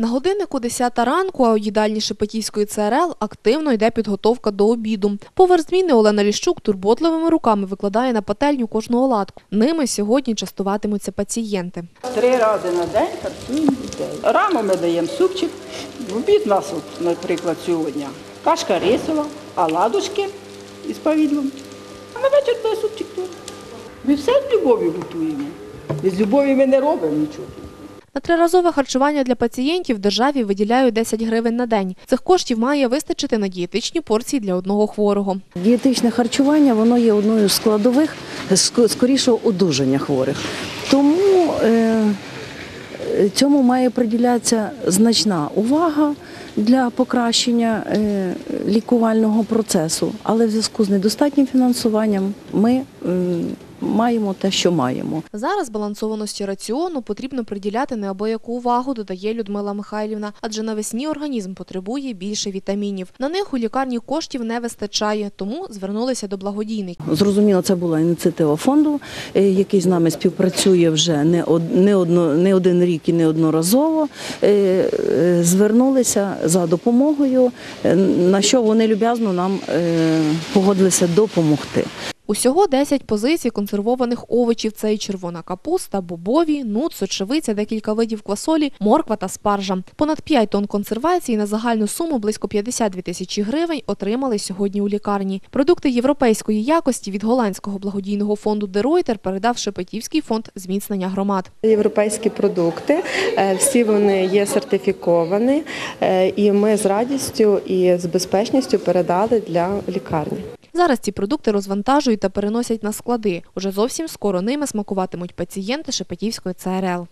На годиннику 10 ранку, а у їдальні Шепетівської ЦРЛ активно йде підготовка до обіду. Поверх зміни Олена Ліщук турботливими руками викладає на пательню кожну оладку. Ними сьогодні частуватимуться пацієнти. Три рази на день харчуємо дітей. Рано ми даємо супчик. В обід у нас, наприклад, сьогодні кашка рисова, оладушки із повідлом. А на вечір супчик. Ми все з любов'ю готуємо. Без любові ми не робимо нічого. На триразове харчування для пацієнтів державі виділяють 10 гривень на день. Цих коштів має вистачити на дієтичні порції для одного хворого. Дієтичне харчування воно є одною з складових ск- скорішого одужання хворих. Тому е, цьому має приділятися значна увага для покращення е, лікувального процесу. Але в зв'язку з недостатнім фінансуванням ми маємо те, що маємо. Зараз балансованості раціону потрібно приділяти неабияку увагу, додає Людмила Михайлівна, адже навесні організм потребує більше вітамінів. На них у лікарні коштів не вистачає, тому звернулися до благодійників. Зрозуміло, це була ініціатива фонду, е, який з нами співпрацює вже не не одно не один рік і неодноразово. Е, е, Звернулися за допомогою, на що вони люб'язно нам погодилися допомогти. Усього 10 позицій консервованих овочів. Це і червона капуста, бобові, нут, сочевиця, декілька видів квасолі, морква та спаржа. Понад 5 тонн консервації на загальну суму близько 52 тисячі гривень отримали сьогодні у лікарні. Продукти європейської якості від голландського благодійного фонду Деройтер передав Шепетівський фонд зміцнення громад. Європейські продукти, е, всі вони є сертифіковані, е, і ми з радістю і з безпечністю передали для лікарні. Зараз ці продукти розвантажують та переносять на склади. Уже зовсім скоро ними смакуватимуть пацієнти Шепетівської ЦРЛ.